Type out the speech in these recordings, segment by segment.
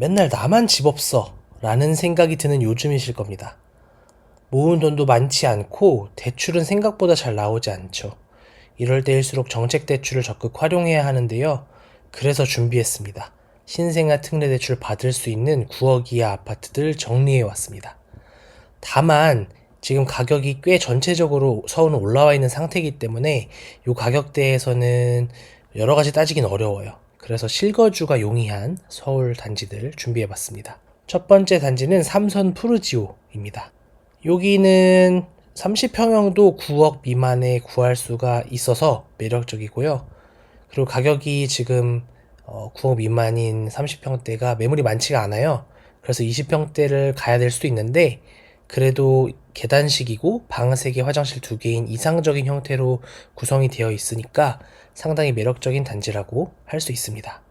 맨날 나만 집 없어 라는 생각이 드는 요즘이실 겁니다. 모은 돈도 많지 않고 대출은 생각보다 잘 나오지 않죠. 이럴 때일수록 정책 대출을 적극 활용해야 하는데요. 그래서 준비했습니다. 신생아 특례 대출 받을 수 있는 9억 이하 아파트들 정리해 왔습니다. 다만 지금 가격이 꽤 전체적으로 서울은 올라와 있는 상태이기 때문에 이 가격대에서는 여러 가지 따지긴 어려워요. 그래서 실거주가 용이한 서울 단지들 준비해 봤습니다. 첫 번째 단지는 삼선 푸르지오입니다. 여기는 30평형도 9억 미만에 구할 수가 있어서 매력적이고요. 그리고 가격이 지금 어, 9억 미만인 30평대가 매물이 많지가 않아요. 그래서 20평대를 가야 될 수도 있는데 그래도 계단식이고 방 3개, 화장실 2개인 이상적인 형태로 구성이 되어 있으니까 상당히 매력적인 단지라고 할 수 있습니다.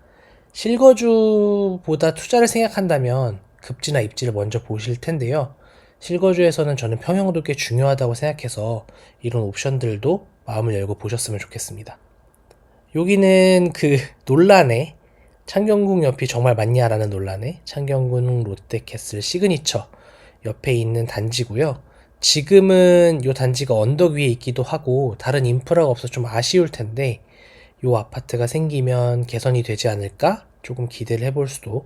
실거주보다 투자를 생각한다면 급지나 입지를 먼저 보실 텐데요. 실거주에서는 저는 평형도 꽤 중요하다고 생각해서 이런 옵션들도 마음을 열고 보셨으면 좋겠습니다. 여기는 그 논란에 창경궁 옆이 정말 맞냐라는 논란에 창경궁 롯데캐슬 시그니처 옆에 있는 단지고요. 지금은 이 단지가 언덕 위에 있기도 하고 다른 인프라가 없어서 좀 아쉬울 텐데 이 아파트가 생기면 개선이 되지 않을까 조금 기대를 해볼 수도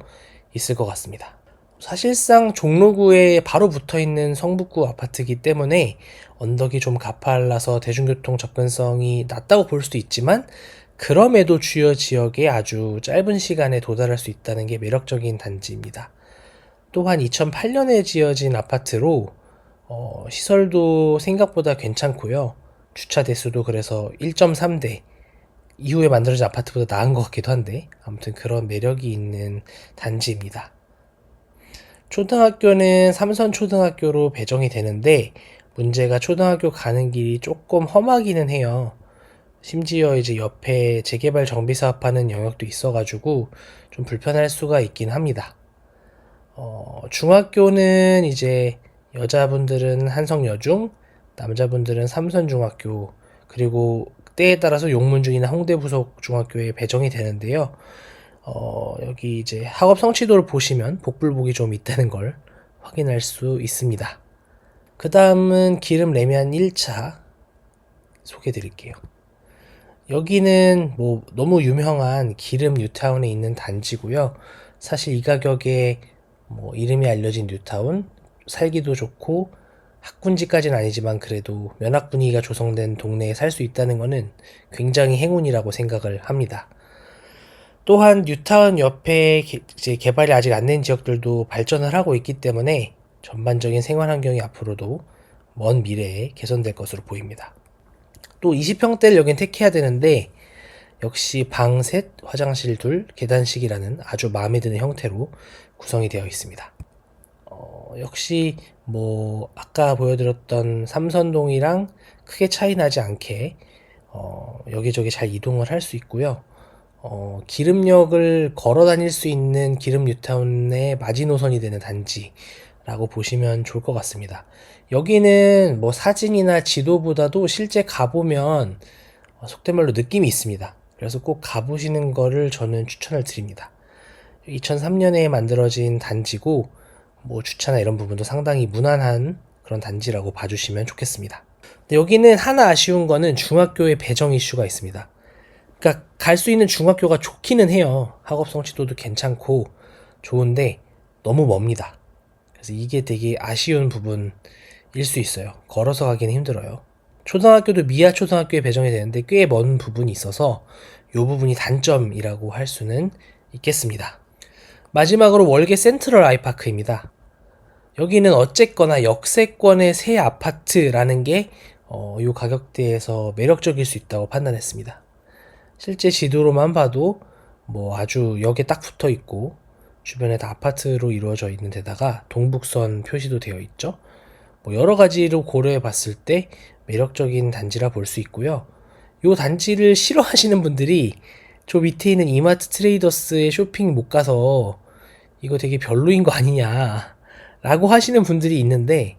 있을 것 같습니다. 사실상 종로구에 바로 붙어 있는 성북구 아파트이기 때문에 언덕이 좀 가팔라서 대중교통 접근성이 낮다고 볼 수도 있지만 그럼에도 주요 지역에 아주 짧은 시간에 도달할 수 있다는 게 매력적인 단지입니다. 또한 2008년에 지어진 아파트로 어, 시설도 생각보다 괜찮고요. 주차 대수도 그래서 1.3대 이후에 만들어진 아파트보다 나은 것 같기도 한데 아무튼 그런 매력이 있는 단지입니다. 초등학교는 삼선 초등학교로 배정이 되는데 문제가 초등학교 가는 길이 조금 험하기는 해요. 심지어 이제 옆에 재개발 정비 사업하는 영역도 있어가지고 좀 불편할 수가 있긴 합니다. 어, 중학교는 이제 여자분들은 한성여중, 남자분들은 삼선중학교, 그리고 때에 따라서 용문중이나 홍대 부속 중학교에 배정이 되는데요. 어, 여기 이제 학업 성취도를 보시면 복불복이 좀 있다는 걸 확인할 수 있습니다. 그 다음은 기름 레미안 1차 소개해 드릴게요. 여기는 뭐 너무 유명한 기름 뉴타운에 있는 단지고요. 사실 이 가격에 뭐 이름이 알려진 뉴타운 살기도 좋고 학군지까지는 아니지만 그래도 면학 분위기가 조성된 동네에 살 수 있다는 것은 굉장히 행운이라고 생각을 합니다. 또한 뉴타운 옆에 개, 이제 개발이 아직 안 된 지역들도 발전을 하고 있기 때문에 전반적인 생활 환경이 앞으로도 먼 미래에 개선될 것으로 보입니다. 또 20평대를 여긴 택해야 되는데 역시 방 셋, 화장실 둘, 계단식이라는 아주 마음에 드는 형태로 구성이 되어 있습니다. 어, 역시 뭐 아까 보여드렸던 삼선동이랑 크게 차이 나지 않게 어, 여기저기 잘 이동을 할 수 있고요. 어, 기름역을 걸어 다닐 수 있는 기름 뉴타운의 마지노선이 되는 단지라고 보시면 좋을 것 같습니다. 여기는 뭐 사진이나 지도보다도 실제 가보면 어, 속된 말로 느낌이 있습니다. 그래서 꼭 가보시는 거를 저는 추천을 드립니다. 2003년에 만들어진 단지고 뭐 주차나 이런 부분도 상당히 무난한 그런 단지라고 봐주시면 좋겠습니다. 여기는 하나 아쉬운 거는 중학교의 배정 이슈가 있습니다. 그러니까 갈 수 있는 중학교가 좋기는 해요. 학업 성취도도 괜찮고 좋은데 너무 멉니다. 그래서 이게 되게 아쉬운 부분일 수 있어요. 걸어서 가기는 힘들어요. 초등학교도 미아 초등학교에 배정이 되는데 꽤 먼 부분이 있어서 이 부분이 단점이라고 할 수는 있겠습니다. 마지막으로 월계 센트럴 아이파크입니다. 여기는 어쨌거나 역세권의 새 아파트라는 게 어, 이 가격대에서 매력적일 수 있다고 판단했습니다. 실제 지도로만 봐도 뭐 아주 역에 딱 붙어 있고 주변에 다 아파트로 이루어져 있는 데다가 동북선 표시도 되어 있죠. 뭐 여러 가지로 고려해 봤을 때 매력적인 단지라 볼 수 있고요. 이 단지를 싫어하시는 분들이 저 밑에 있는 이마트 트레이더스에 쇼핑 못 가서 이거 되게 별로인 거 아니냐 라고 하시는 분들이 있는데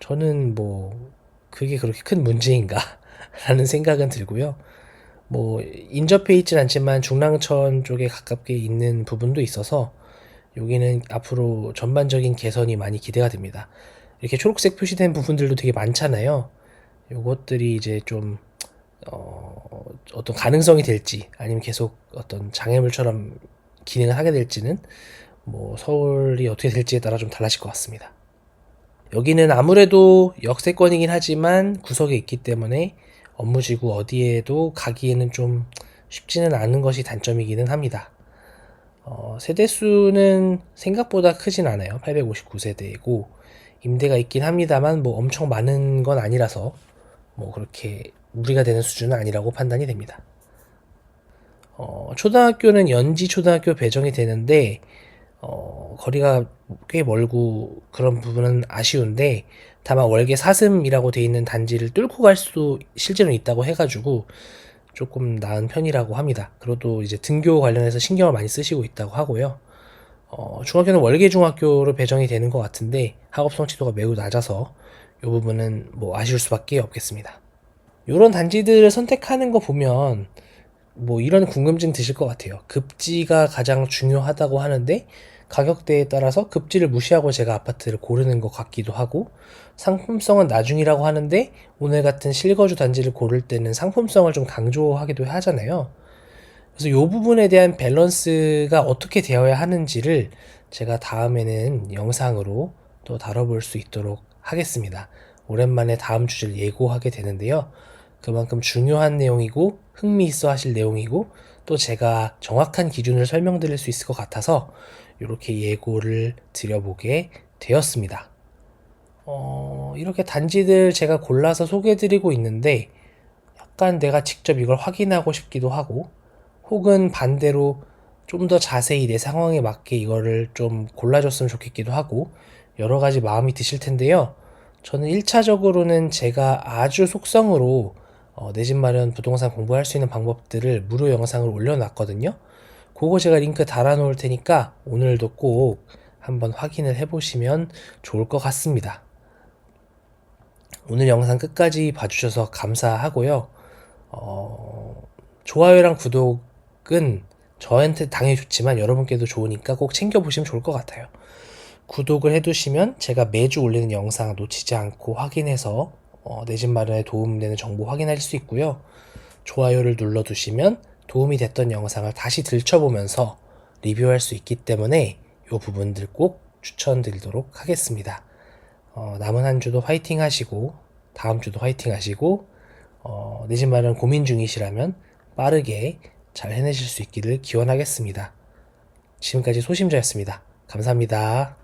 저는 뭐 그게 그렇게 큰 문제인가 라는 생각은 들고요. 뭐 인접해 있진 않지만 중랑천 쪽에 가깝게 있는 부분도 있어서 여기는 앞으로 전반적인 개선이 많이 기대가 됩니다. 이렇게 초록색 표시된 부분들도 되게 많잖아요. 요것들이 이제 좀 어, 어떤 가능성이 될지 아니면 계속 어떤 장애물처럼 기능을 하게 될지는 뭐 서울이 어떻게 될지에 따라 좀 달라질 것 같습니다. 여기는 아무래도 역세권이긴 하지만 구석에 있기 때문에 업무지구 어디에도 가기에는 좀 쉽지는 않은 것이 단점이기는 합니다. 어, 세대수는 생각보다 크진 않아요. 859세대이고 임대가 있긴 합니다만 뭐 엄청 많은 건 아니라서 뭐 그렇게 무리가 되는 수준은 아니라고 판단이 됩니다. 어, 초등학교는 연지 초등학교 배정이 되는데 어, 거리가 꽤 멀고 그런 부분은 아쉬운데 다만 월계 사슴이라고 돼 있는 단지를 뚫고 갈 수도 실제로 있다고 해가지고 조금 나은 편이라고 합니다. 그래도 이제 등교 관련해서 신경을 많이 쓰시고 있다고 하고요. 어, 중학교는 월계 중학교로 배정이 되는 것 같은데 학업 성취도가 매우 낮아서 이 부분은 뭐 아쉬울 수밖에 없겠습니다. 이런 단지들을 선택하는 거 보면 뭐 이런 궁금증 드실 것 같아요. 급지가 가장 중요하다고 하는데 가격대에 따라서 급지를 무시하고 제가 아파트를 고르는 것 같기도 하고 상품성은 나중이라고 하는데 오늘 같은 실거주 단지를 고를 때는 상품성을 좀 강조하기도 하잖아요. 그래서 이 부분에 대한 밸런스가 어떻게 되어야 하는지를 제가 다음에는 영상으로 또 다뤄볼 수 있도록 하겠습니다. 오랜만에 다음 주제를 예고하게 되는데요. 그만큼 중요한 내용이고 흥미 있어 하실 내용이고 또 제가 정확한 기준을 설명드릴 수 있을 것 같아서 이렇게 예고를 드려보게 되었습니다. 어, 이렇게 단지들 제가 골라서 소개해드리고 있는데 약간 내가 직접 이걸 확인하고 싶기도 하고 혹은 반대로 좀 더 자세히 내 상황에 맞게 이거를 좀 골라줬으면 좋겠기도 하고 여러 가지 마음이 드실 텐데요. 저는 1차적으로는 제가 아주 속성으로 어, 내 집 마련 부동산 공부할 수 있는 방법들을 무료 영상을 올려놨거든요. 그거 제가 링크 달아놓을 테니까 오늘도 꼭 한번 확인을 해보시면 좋을 것 같습니다. 오늘 영상 끝까지 봐주셔서 감사하고요. 어, 좋아요랑 구독은 저한테 당연히 좋지만 여러분께도 좋으니까 꼭 챙겨보시면 좋을 것 같아요. 구독을 해두시면 제가 매주 올리는 영상 놓치지 않고 확인해서 어, 내 집 마련에 도움되는 정보 확인할 수 있고요. 좋아요를 눌러두시면 도움이 됐던 영상을 다시 들춰보면서 리뷰할 수 있기 때문에 이 부분들 꼭 추천드리도록 하겠습니다. 어, 남은 한 주도 화이팅 하시고 다음 주도 화이팅 하시고 어, 내집 마련 고민 중이시라면 빠르게 잘 해내실 수 있기를 기원하겠습니다. 지금까지 소심자였습니다. 감사합니다.